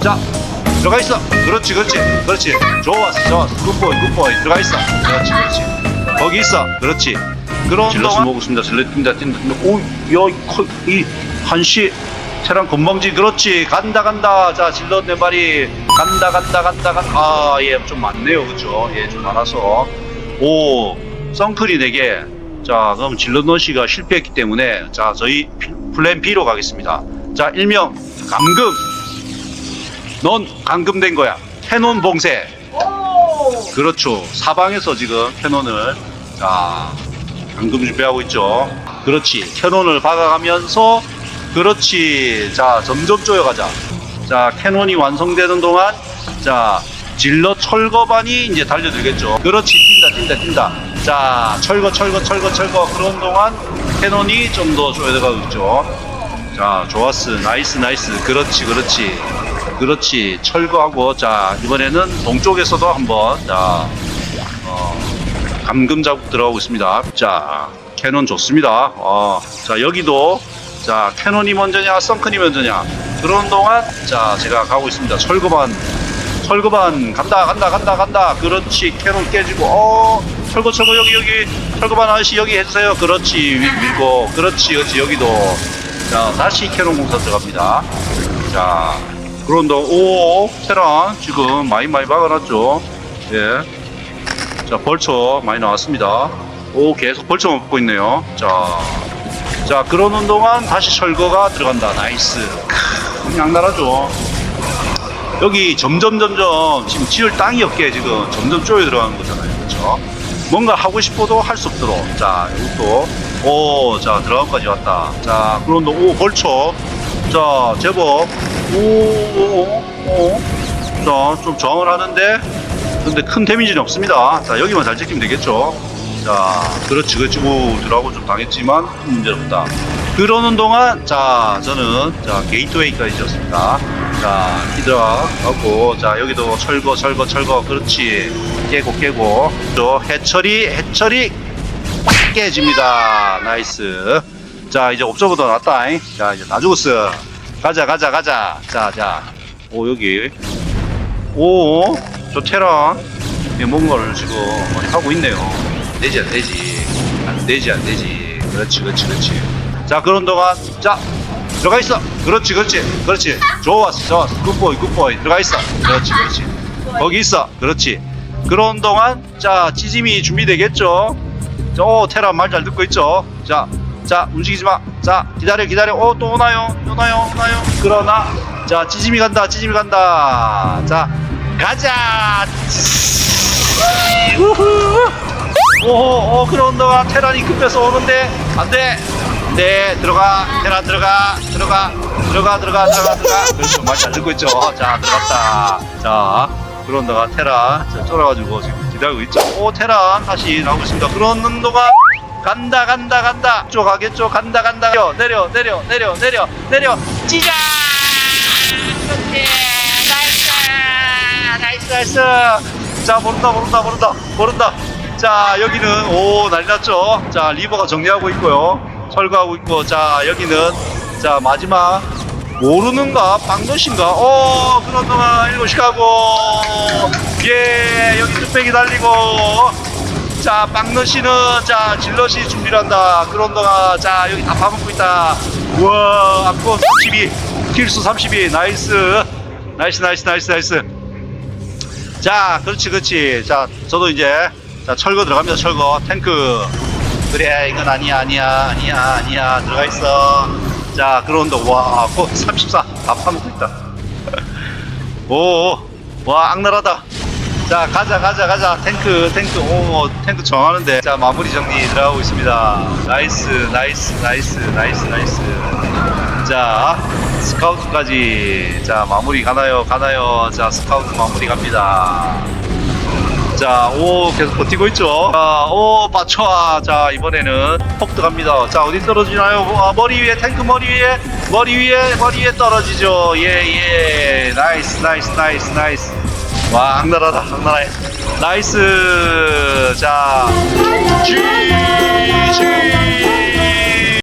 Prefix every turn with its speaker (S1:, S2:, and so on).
S1: 자, 들어가 있어. 그렇지, 그렇지, 그렇지. 좋았어, 좋았어. 굿보이, 굿보이. 들어가 있어. 그렇지, 그렇지. 거기 있어. 그렇지. 그런 먹고 있습니다. 질러 뛴다, 뛴다, 뛴다. 오, 야, 이 커- 이 한시 테란 건방지. 그렇지. 간다, 간다. 자, 질러 네 마리. 간다, 간다, 간다, 간다. 아, 예, 좀 많네요, 그렇죠? 예, 좀 많아서. 오, 선크리 4개. 자, 그럼 질러너시가 실패했기 때문에 자, 저희 피- 플랜 B로 가겠습니다. 자, 일명 감금. 넌 감금된 거야. 캐논 봉쇄. 그렇죠. 사방에서 지금 캐논을 자 감금 준비하고 있죠. 그렇지. 캐논을 박아가면서 그렇지. 자 점점 쪼여가자. 자 캐논이 완성되는 동안 자 질러 철거반이 이제 달려들겠죠. 그렇지. 뛴다 뛴다 뛴다. 자 철거 철거 철거 철거 그런 동안 캐논이 좀 더 쪼여들어가고 있죠. 자, 좋았어. 나이스, 나이스. 그렇지, 그렇지. 그렇지. 철거하고, 자, 이번에는 동쪽에서도 한번, 자, 어, 감금 작업 들어가고 있습니다. 자, 캐논 좋습니다. 어, 자, 여기도, 자, 캐논이 먼저냐, 썬큰이 먼저냐. 그런 동안, 자, 제가 가고 있습니다. 철거반, 철거반, 간다, 간다, 간다, 간다. 그렇지. 캐논 깨지고, 어, 철거, 철거, 여기, 여기. 철거반 아저씨 여기 해주세요. 그렇지. 위- 밀고, 그렇지, 그렇지. 여기도. 자, 다시 캐논 공사 들어갑니다. 자, 그런데, 오, 테란, 지금 많이 많이 박아놨죠. 예. 자, 벌처 많이 나왔습니다. 오, 계속 벌처 먹고 있네요. 자, 자, 그러는 동안 다시 철거가 들어간다. 나이스. 크, 양날하죠. 여기 점점, 점점, 지금 지을 땅이 없게 지금 점점 쪼여 들어가는 거잖아요. 그렇죠? 뭔가 하고 싶어도 할 수 없도록. 자, 이것도. 오, 자, 들어가까지 왔다. 자, 그런데, 오, 벌쳐. 자, 제법. 오, 오, 오. 자, 좀 저항을 하는데, 근데 큰 데미지는 없습니다. 자, 여기만 잘 지키면 되겠죠. 자, 그렇지, 그렇지. 오, 들어가고 좀 당했지만, 큰 문제 없다. 그러는 동안, 자, 저는, 자, 게이트웨이까지 지었습니다. 자, 히드라 하고, 자, 여기도 철거, 철거, 철거. 그렇지. 깨고, 깨고. 또, 해처리, 해처리. 꽉 깨집니다. 나이스. 자, 이제 옵저버도 났다. 자, 이제 다 죽었어. 가자, 가자, 가자. 자, 자. 오, 여기. 오, 저 테란. 예, 뭔가를 지금 하고 있네요. 되지, 안 되지. 안 되지, 안 되지. 그렇지, 그렇지, 그렇지. 자, 그런 동안, 자, 들어가 있어. 그렇지, 그렇지, 그렇지. 좋았어, 좋았어. 굿보이, 굿보이. 들어가 있어. 그렇지, 그렇지. 거기 있어. 그렇지. 그런 동안, 자, 찌짐이 준비되겠죠? 자, 오, 테란 말잘 듣고 있죠? 자, 자, 움직이지 마. 자, 기다려, 기다려. 오, 또 오나요? 오나요? 오나요? 그러나, 자, 찌짐이 간다, 찌짐이 간다. 자, 가자! 우후! 오호, 오, 그런 동안 테란이 급해서 오는데, 안 돼! 네, 들어가, 테란 들어가, 들어가, 들어가, 들어가, 들어가, 들어가. 그렇죠, 말잘 듣고 있죠? 자, 들어갔다. 자, 그런 동안 테란, 자, 쫄아가지고 지금 기다리고 있죠? 오, 테란 다시 나오고 있습니다. 그러는 동안, 간다, 간다, 간다. 쪽 가겠죠? 간다, 간다. 내려, 내려, 내려, 내려, 내려, 내려. 찌자! 그렇지! 나이스! 나이스, 나이스! 자, 모른다, 모른다, 모른다, 모른다. 자, 여기는, 오, 난리 났죠? 자, 리버가 정리하고 있고요. 철거하고 있고, 자, 여기는, 자, 마지막, 모르는가? 빵도신가? 어, 그런 동안 일곱 시 가고, 예, 여기 뚝배기 달리고, 자, 빵너씨는, 자, 질럿이 준비를 한다. 그런 동안, 자, 여기 다 파먹고 있다. 우와, 앞고 32, 킬수 32, 나이스. 나이스, 나이스, 나이스, 나이스. 자, 그렇지, 그렇지. 자, 저도 이제, 자, 철거 들어갑니다, 철거. 탱크. 그래, 이건 아니야, 아니야, 아니야, 아니야. 들어가 있어. 자, 그런데, 와, 어, 34. 다 파먹고 있다. 오, 와, 악랄하다. 자, 가자, 가자, 가자. 탱크, 탱크, 오, 탱크 정하는데. 자, 마무리 정리 들어가고 있습니다. 나이스, 나이스, 나이스, 나이스, 나이스. 자, 스카우트까지. 자, 마무리 가나요, 가나요. 자, 스카우트 마무리 갑니다. 자, 오, 계속 버티고 있죠. 자, 오, 받쳐와. 자, 이번에는 폭 들어갑니다. 자, 어디 떨어지나요? 아, 머리 위에, 탱크 머리 위에, 머리 위에, 머리 위에 떨어지죠. 예, 예. 나이스, 나이스, 나이스, 나이스. 와, 악랄하다, 악랄해. 나이스. 자, GG.